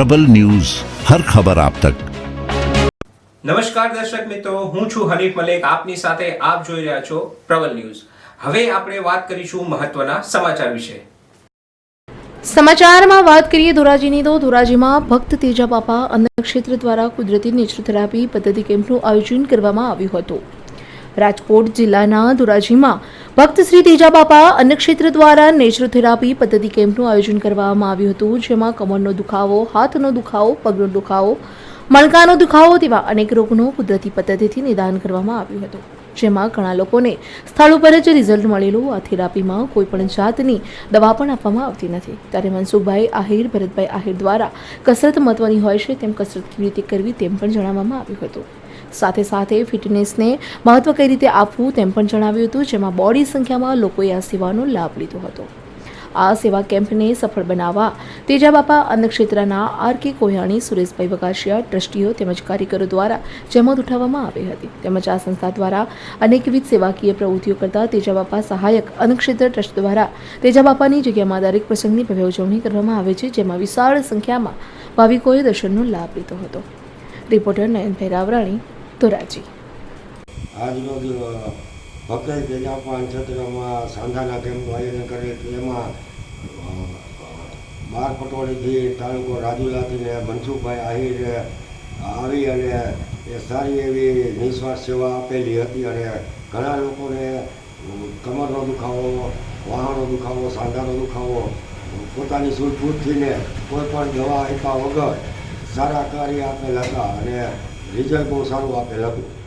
પ્રબલ news હર ખબર આપ તક. નમસ્કાર દર્શક મિત્રો હું છું હરીફ મલેક. આપની સાથે આપ જોઈ રહ્યા છો પ્રબલ ન્યૂઝ. હવે આપણે વાત કરીશું મહત્વના સમાચાર વિશે. સમાચારમાં વાત કરીએ ધોરાજીની તો ધોરાજીમાં ભક્ત તેજા બાપા અન્નક્ષેત્ર દ્વારા કુદરતી નેચર થેરાપી પદ્ધતિ કેમ્પનું આયોજન કરવામાં આવ્યું હતું. રાજકોટ જિલ્લાના ધોરાજીમાં ભક્ત શ્રી તેજા બાપા અન્નક્ષેત્ર દ્વારા નેચર થેરાપી પદ્ધતિ કેમ્પનું આયોજન કરવામાં આવ્યું હતું, જેમાં કમરનો દુખાવો, હાથનો દુખાવો, પગનો દુખાવો, મણકાનો દુખાવો તેવા અનેક રોગનું કુદરતી પદ્ધતિથી નિદાન કરવામાં આવ્યું હતું. જેમાં ઘણા લોકોને સ્થળ ઉપર જ રિઝલ્ટ મળેલું, આ થેરાપીમાં કોઈ પણ જાતની દવા પણ આપવામાં આવતી નથી. ત્યારે મનસુખભાઈ આહિર, ભરતભાઈ આહિર દ્વારા કસરત મહત્વની હોય છે, તેમ કસરત કેવી રીતે કરવી તેમ પણ જણાવવામાં આવ્યું હતું. સાથે સાથે ફિટનેસને મહત્વ કઈ રીતે આપવું તેમ પણ જણાવ્યું હતું, જેમાં બોડી સંખ્યામાં લોકોએ આ સેવાનો લાભ લીધો હતો. આ સેવા કેમ્પને સફળ બનાવવા તેજા બાપા અન્નક્ષેત્રના આર કે કોહયાણી સુરેશભાઈ વગાશિયા ટ્રસ્ટીઓ તેમજ કાર્યકરો દ્વારા જહેમત ઉઠાવવામાં આવી હતી. તેમજ આ સંસ્થા દ્વારા અનેકવિધ સેવાકીય પ્રવૃત્તિઓ કરતા તેજા બાપા સહાયક અન્નક્ષેત્ર ટ્રસ્ટ દ્વારા તેજા બાપાની જગ્યામાં દરેક પ્રસંગની ભવ્ય ઉજવણી કરવામાં આવે છે, જેમાં વિશાળ સંખ્યામાં ભાવિકોએ દર્શનનો લાભ લીધો હતો. રિપોર્ટર નયનભાઈ રાવરાણી ધોરાજી આજરોજ ભક્ત પ્રજાપાન ક્ષેત્રમાં સાંધાના કેમ્પનું આયોજન કરે એમાં બાર પટોળીથી તાલુકો રાજુલાથી ને મનસુખભાઈ આહિર આવી અને એ સારી એવી નિસ્વાર્થ સેવા આપેલી હતી અને ઘણા લોકોને કમરનો દુખાવો વાહનો દુખાવો, સાંધાનો દુખાવો, પોતાની સૂઝબૂઝથી ને કોઈ પણ દવા આપ્યા વગર સારા કાર્ય આપેલા હતા અને રિઝલ્ટ બહુ સારું આપેલ હતું